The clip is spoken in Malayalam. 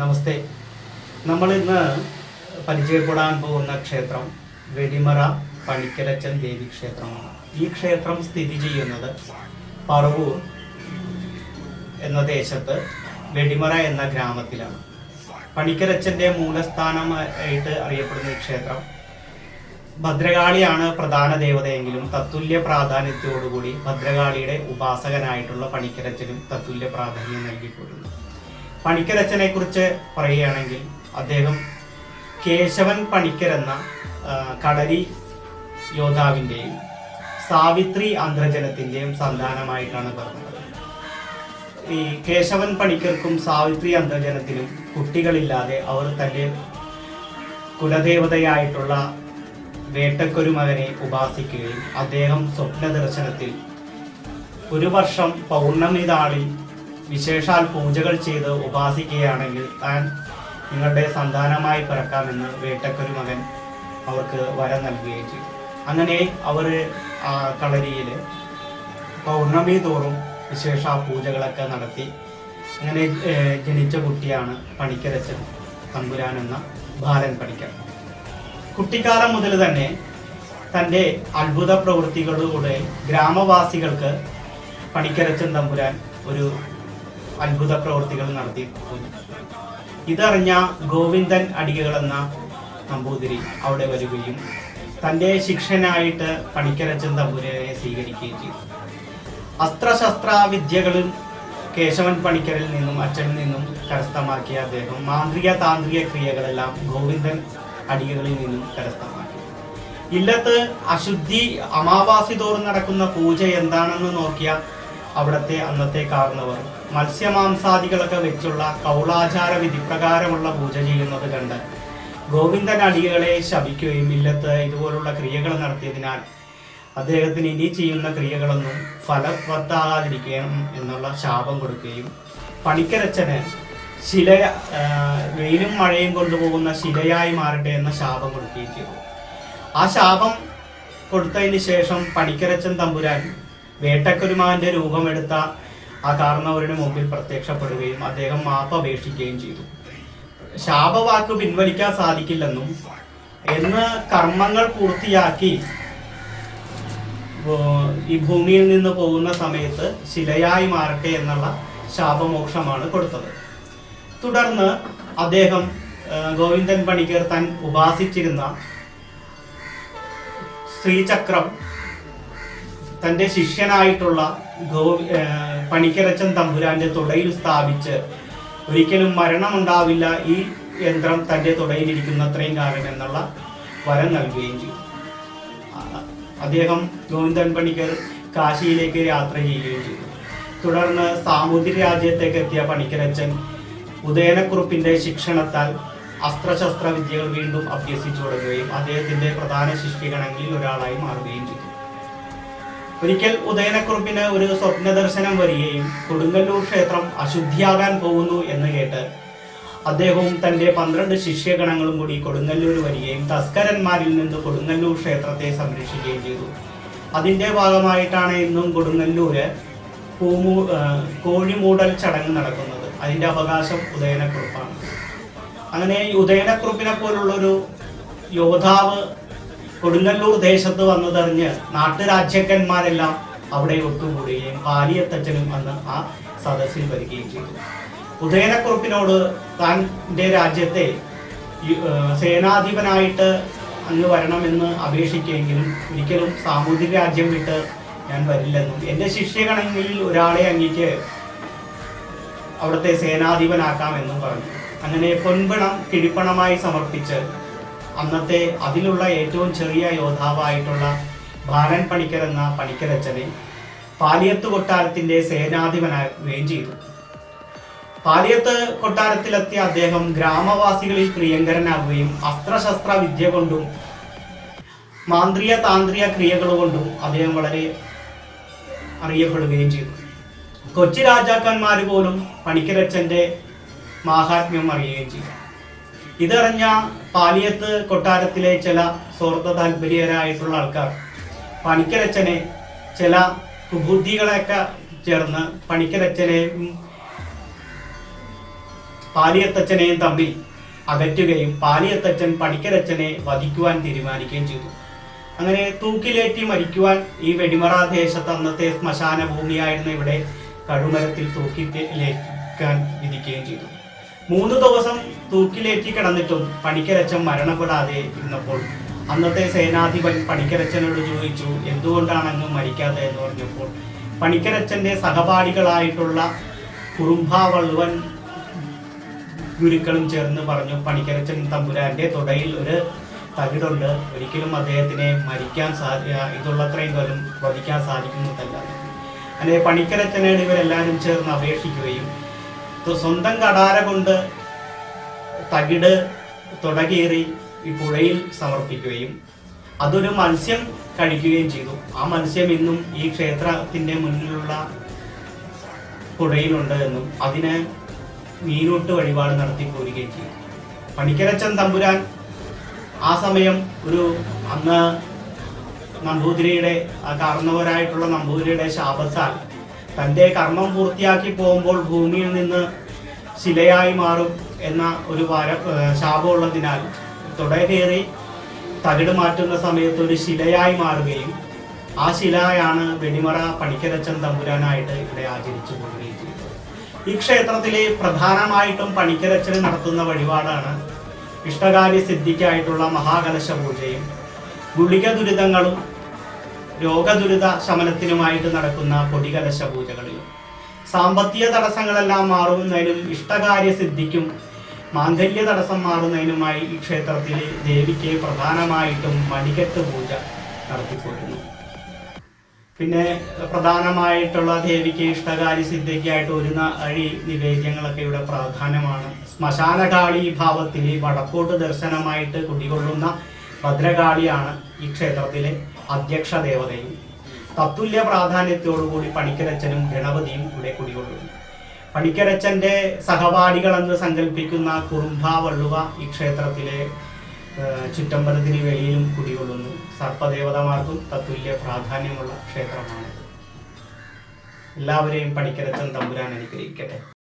നമസ്തേ. നമ്മൾ ഇന്ന് പരിചയപ്പെടാൻ പോകുന്ന ക്ഷേത്രം വെടിമറ പണിക്കരച്ചൻ ദേവി ക്ഷേത്രമാണ്. ഈ ക്ഷേത്രം സ്ഥിതി ചെയ്യുന്നത് പറവൂർ എന്ന ദേശത്ത് വെടിമറ എന്ന ഗ്രാമത്തിലാണ്. പണിക്കരച്ചന്റെ മൂലസ്ഥാനമായിട്ട് അറിയപ്പെടുന്ന ഈ ക്ഷേത്രം ഭദ്രകാളിയാണ് പ്രധാന ദേവതയെങ്കിലും തത്തുല്യ പ്രാധാന്യത്തോടുകൂടി ഭദ്രകാളിയുടെ ഉപാസകനായിട്ടുള്ള പണിക്കരച്ചനും തത്തുല്യ പ്രാധാന്യം നൽകിപ്പോരുന്നു പണിക്കരച്ചനെ കുറിച്ച് പറയുകയാണെങ്കിൽ അദ്ദേഹം കേശവൻ പണിക്കർ എന്ന ആ, യോദ്ധാവിന്റെയും സാവിത്രി അന്തർജനത്തിന്റെയും സന്താനമായിട്ടാണ് പറഞ്ഞത്. ഈ കേശവൻ പണിക്കർക്കും സാവിത്രി അന്തർജനത്തിനും കുട്ടികളില്ലാതെ അവർ തന്റെ കുലദേവതയായിട്ടുള്ള വേട്ടക്കൊരു മകനെ ഉപാസിക്കുകയും അദ്ദേഹം സ്വപ്ന ദർശനത്തിൽ ഒരു വർഷം പൗർണമി നാളിൽ വിശേഷാൽ പൂജകൾ ചെയ്ത് ഉപാസിക്കുകയാണെങ്കിൽ താൻ നിങ്ങളുടെ സന്താനമായി പിറക്കാമെന്ന് വേട്ടക്കൊരു മകൻ അവർക്ക് വരം നൽകുകയും ചെയ്തു. അങ്ങനെ അവർ കളരിയിൽ പൗർണമി തോറും വിശേഷ പൂജകളൊക്കെ നടത്തി. അങ്ങനെ ജനിച്ച കുട്ടിയാണ് പണിക്കരച്ചൻ തമ്പുരാൻ എന്ന ബാലൻ പണിക്കർ. കുട്ടിക്കാലം മുതൽ തന്നെ തന്റെ അത്ഭുത പ്രവൃത്തികളിലൂടെ ഗ്രാമവാസികൾക്ക് പണിക്കരച്ചൻ തമ്പുരാൻ ഒരു അത്ഭുത പ്രവൃത്തികൾ നടത്തി. ഇതറിഞ്ഞ ഗോവിന്ദൻ അടികകൾ എന്ന നമ്പൂതിരി അവിടെ വരികയും തന്റെ ശിക്ഷനായിട്ട് പണിക്കരച്ചൻ തമ്പുരാനെ സ്വീകരിക്കുകയും ചെയ്തു. അസ്ത്രശസ്ത്ര വിദ്യകളും കേശവൻ പണിക്കരിൽ നിന്നും അച്ഛനിൽ നിന്നും കരസ്ഥമാക്കിയ അദ്ദേഹം മാന്ത്രിക താന്ത്രിക ക്രിയകളെല്ലാം ഗോവിന്ദൻ അടികളിൽ നിന്നും കരസ്ഥമാക്കി. ഇല്ലത്ത് അശുദ്ധി അമാവാസി തോറും നടക്കുന്ന പൂജ എന്താണെന്ന് നോക്കിയ അവിടത്തെ അന്നത്തെ കാർന്നവർ മത്സ്യമാംസാദികളൊക്കെ വെച്ചുള്ള കൗളാചാര വിധിപ്രകാരമുള്ള പൂജ ചെയ്യുന്നത് കണ്ട് ഗോവിന്ദൻ അടികളെ ശപിക്കുകയും ഇല്ലത്ത് ഇതുപോലുള്ള ക്രിയകൾ നടത്തിയതിനാൽ അദ്ദേഹത്തിന് ഇനി ചെയ്യുന്ന ക്രിയകളൊന്നും ഫലവത്താകാതിരിക്കണം എന്നുള്ള ശാപം കൊടുക്കുകയും പണിക്കരച്ചന് ശില വെയിലും മഴയും കൊണ്ടുപോകുന്ന ശിലയായി മാറട്ടെ എന്ന ശാപം കൊടുക്കുകയും ചെയ്തു. ആ ശാപം കൊടുത്തതിന് ശേഷം പണിക്കരച്ചൻ തമ്പുരാൻ വേട്ടക്കുരുമാന്റെ രൂപമെടുത്ത ആ കാരണവരുടെ മുമ്പിൽ പ്രത്യക്ഷപ്പെടുകയും അദ്ദേഹം മാപ്പ് അപേക്ഷിക്കുകയും ചെയ്തു. ശാപവാക്ക് പിൻവലിക്കാൻ സാധിക്കില്ലെന്നും എന്ന് കർമ്മങ്ങൾ പൂർത്തിയാക്കി ഈ ഭൂമിയിൽ നിന്ന് പോകുന്ന സമയത്ത് ശിലയായി മാറട്ടെ എന്നുള്ള ശാപമോക്ഷമാണ് കൊടുത്തത്. തുടർന്ന് അദ്ദേഹം ഗോവിന്ദൻ പണിക്കർ താൻ ഉപാസിച്ചിരുന്ന ശ്രീചക്രം തന്റെ ശിഷ്യനായിട്ടുള്ള ഗോവി പണിക്കരച്ചൻ തമ്പുരാന്റെ തുടയിൽ സ്ഥാപിച്ച് ഒരിക്കലും മരണമുണ്ടാവില്ല ഈ യന്ത്രം തന്റെ തുടയിലിരിക്കുന്ന അത്രയും കാലം എന്നുള്ള വരം നൽകുകയും ചെയ്തു. അദ്ദേഹം ഗോവിന്ദൻ പണിക്കർ കാശിയിലേക്ക് യാത്ര ചെയ്യുകയും ചെയ്തു. തുടർന്ന് സാമൂതിരി രാജ്യത്തേക്ക് എത്തിയ പണിക്കരച്ചൻ ഉദയനക്കുറുപ്പിന്റെ ശിക്ഷണത്താൽ അസ്ത്രശസ്ത്ര വിദ്യകൾ വീണ്ടും അഭ്യസിച്ചു തുടങ്ങുകയും അദ്ദേഹത്തിന്റെ പ്രധാന ശിഷ്യഗണങ്ങളിൽ ഒരാളായി മാറുകയും ചെയ്തു. ഒരിക്കൽ ഉദയനക്കുറുപ്പിന് ഒരു സ്വപ്ന ദർശനം വരികയും കൊടുങ്ങല്ലൂർ ക്ഷേത്രം അശുദ്ധിയാകാൻ പോകുന്നു എന്ന് കേട്ട് അദ്ദേഹവും തന്റെ പന്ത്രണ്ട് ശിഷ്യഗണങ്ങളും കൂടി കൊടുങ്ങല്ലൂർ വരികയും തസ്കരന്മാരിൽ നിന്ന് കൊടുങ്ങല്ലൂർ ക്ഷേത്രത്തെ സംരക്ഷിക്കുകയും ചെയ്തു. അതിന്റെ ഭാഗമായിട്ടാണ് ഇന്നും കൊടുങ്ങല്ലൂര് പൂമൂ കോഴിമൂടൽ ചടങ്ങ് നടക്കുന്നത്. അതിന്റെ അവകാശം ഉദയനക്കുറുപ്പാണ്. അങ്ങനെ ഉദയനക്കുറുപ്പിനെ പോലുള്ളൊരു യോദ്ധാവ് കൊടുങ്ങല്ലൂർ ദേശത്ത് വന്നതറിഞ്ഞ് നാട്ടുരാജ്യക്കന്മാരെല്ലാം അവിടെ ഒത്തുകൂടുകയും പാലിയത്തച്ഛനും വന്ന് ആ സദസ്സിൽ വരികയും ചെയ്തു. ഉദയനക്കുറുപ്പിനോട് താന്റെ രാജ്യത്തെ സേനാധിപനായിട്ട് അങ്ങ് വരണമെന്ന് അപേക്ഷിക്കുമെങ്കിലും ഒരിക്കലും സാമൂതിരി രാജ്യം വിട്ട് ഞാൻ വരില്ലെന്നും എന്റെ ശിഷ്യഗണങ്ങളിൽ ഒരാളെ അങ്ങേക്ക് അവിടുത്തെ സേനാധിപനാക്കാമെന്നും പറഞ്ഞു. അങ്ങനെ പൊൻപണം കിഴിപ്പണമായി സമർപ്പിച്ച് അന്നത്തെ അതിലുള്ള ഏറ്റവും ചെറിയ യോദ്ധാവായിട്ടുള്ള ബാലൻ പണിക്കർ എന്ന പണിക്കരച്ചനെ പാലിയത്ത് കൊട്ടാരത്തിന്റെ സേനാധിപനാകുകയും ചെയ്തു. പാലിയത്ത് കൊട്ടാരത്തിലെത്തിയ അദ്ദേഹം ഗ്രാമവാസികളിൽ പ്രിയങ്കരനാകുകയും അസ്ത്രശസ്ത്ര വിദ്യ കൊണ്ടും മാന്ത്രിക താന്ത്രിക ക്രിയകൾ കൊണ്ടും അദ്ദേഹം വളരെ അറിയപ്പെടുകയും ചെയ്തു. കൊച്ചി രാജാക്കന്മാർ പോലും പണിക്കരച്ചന്റെ മാഹാത്മ്യം അറിയുകയും ചെയ്തു. ഇതറിഞ്ഞ പാലിയത്ത് കൊട്ടാരത്തിലെ ചില സ്വർദ്ധ താല്പര്യരായിട്ടുള്ള ആൾക്കാർ പണിക്കരച്ചനെ ചില കുബുദ്ധികളെയൊക്കെ ചേർന്ന് പണിക്കരച്ചനെ പാലിയത്തച്ഛനെയും തമ്മിൽ അകറ്റുകയും പാലിയത്തച്ഛൻ പണിക്കരച്ചനെ വധിക്കുവാൻ തീരുമാനിക്കുകയും ചെയ്തു. അങ്ങനെ തൂക്കിലേറ്റി മരിക്കുവാൻ ഈ വെടിമറ ദേശത്ത് അന്നത്തെ ശ്മശാന ഭൂമിയായിരുന്ന ഇവിടെ കഴുമരത്തിൽ തൂക്കിലേക്കാൻ വിധിക്കുകയും ചെയ്തു. മൂന്ന് ദിവസം തൂക്കിലേറ്റി കിടന്നിട്ടും പണിക്കരച്ചൻ മരണപ്പെടാതെ ഇരുന്നപ്പോൾ അന്നത്തെ സേനാധിപൻ പണിക്കരച്ചനോട് ചോദിച്ചു എന്തുകൊണ്ടാണ് അങ്ങ് മരിക്കാതെ? എന്ന് പറഞ്ഞപ്പോൾ പണിക്കരച്ചന്റെ സഹപാഠികളായിട്ടുള്ള കുറുമ്പാവള്ളുവൻ ഗുരുക്കളും ചേർന്ന് പറഞ്ഞു പണിക്കരച്ചൻ തമ്പുരാന്റെ തുടയിൽ ഒരു തകിടുണ്ട്. ഒരിക്കലും അദ്ദേഹത്തിനെ മരിക്കാൻ സാധി ഇതുള്ളത്രയും കാലം വധിക്കാൻ സാധിക്കുന്നതല്ല. അങ്ങനെ പണിക്കരച്ചനോട് ഇവരെല്ലാവരും ചേർന്ന് അപേക്ഷിക്കുകയും സ്വന്തം കടാര കൊണ്ട് തകിട് തുടകേറി ഈ പുഴയിൽ സമർപ്പിക്കുകയും അതൊരു മത്സ്യം കഴിക്കുകയും ചെയ്തു. ആ മത്സ്യം ഇന്നും ഈ ക്ഷേത്രത്തിന്റെ മുന്നിലുള്ള പുഴയിലുണ്ട് എന്നും അതിന് മീനൂട്ട് വഴിപാട് നടത്തി പോരുകയും ചെയ്തു. പണിക്കരച്ചൻ തമ്പുരാൻ ആ സമയം ഒരു അന്ന് നമ്പൂതിരിയുടെ കാരണവരായിട്ടുള്ള നമ്പൂതിരിയുടെ ശാപത്താൽ തന്റെ കർമ്മം പൂർത്തിയാക്കി പോകുമ്പോൾ ഭൂമിയിൽ നിന്ന് ശിലയായി മാറും എന്ന ഒരു വര ശാപമുള്ളതിനാൽ തുടകേറി തകിട് മാറ്റുന്ന സമയത്ത് ഒരു ശിലയായി മാറുകയും ആ ശിലയാണ് വെടിമറ പണിക്കരച്ചൻ തമ്പുരാനായിട്ട് ഇവിടെ ആചരിച്ചു പോവുകയും ചെയ്തത്. ഈ ക്ഷേത്രത്തിലെ പ്രധാനമായിട്ടും പണിക്കരച്ചന് നടത്തുന്ന വഴിപാടാണ് ഇഷ്ടകാര്യ സിദ്ധിക്കായിട്ടുള്ള മഹാകലശ പൂജയും ഗുളിക ദുരിതങ്ങളും രോഗദുരിത ശമനത്തിനുമായിട്ട് നടക്കുന്ന പൊടികലശ പൂജകളിലും സാമ്പത്തിക തടസ്സങ്ങളെല്ലാം മാറുന്നതിനും ഇഷ്ടകാര്യ സിദ്ധിക്കും മാംഗല്യ തടസ്സം മാറുന്നതിനുമായി ഈ ക്ഷേത്രത്തിൽ ദേവിക്ക് പ്രധാനമായിട്ടും മണികെട്ട് പൂജ നടത്തിപ്പോരുന്നു പിന്നെ പ്രധാനമായിട്ടുള്ള ദേവിക്ക് ഇഷ്ടകാര്യ സിദ്ധിക്കായിട്ട് ഒരു അഴി നിവേദ്യങ്ങളൊക്കെ ഇവിടെ പ്രാധാന്യമാണ്. ശ്മശാനകാളി ഭാവത്തിൽ വടക്കോട്ട് ദർശനമായിട്ട് കുടികൊള്ളുന്ന ഭദ്രകാളിയാണ് ഈ ക്ഷേത്രത്തിലെ അധ്യക്ഷ ദേവതയും തത്തുല്യ പ്രാധാന്യത്തോടുകൂടി പണിക്കരച്ചനും ഗണപതിയും ഇവിടെ കുടികൊള്ളുന്നു. പണിക്കരച്ചന്റെ സഹപാഠികളെന്ന് സങ്കല്പിക്കുന്ന കുറുംഭ വള്ളുവ ഈ ക്ഷേത്രത്തിലെ ചുറ്റമ്പലത്തിന് വെളിയിലും കുടികൊള്ളുന്നു. സർപ്പദേവതമാർക്കും തത്തുല്യ പ്രാധാന്യമുള്ള ക്ഷേത്രമാണ് എല്ലാവരെയും പണിക്കരച്ചൻ തമ്പുരാൻ അനുഗ്രഹിക്കട്ടെ.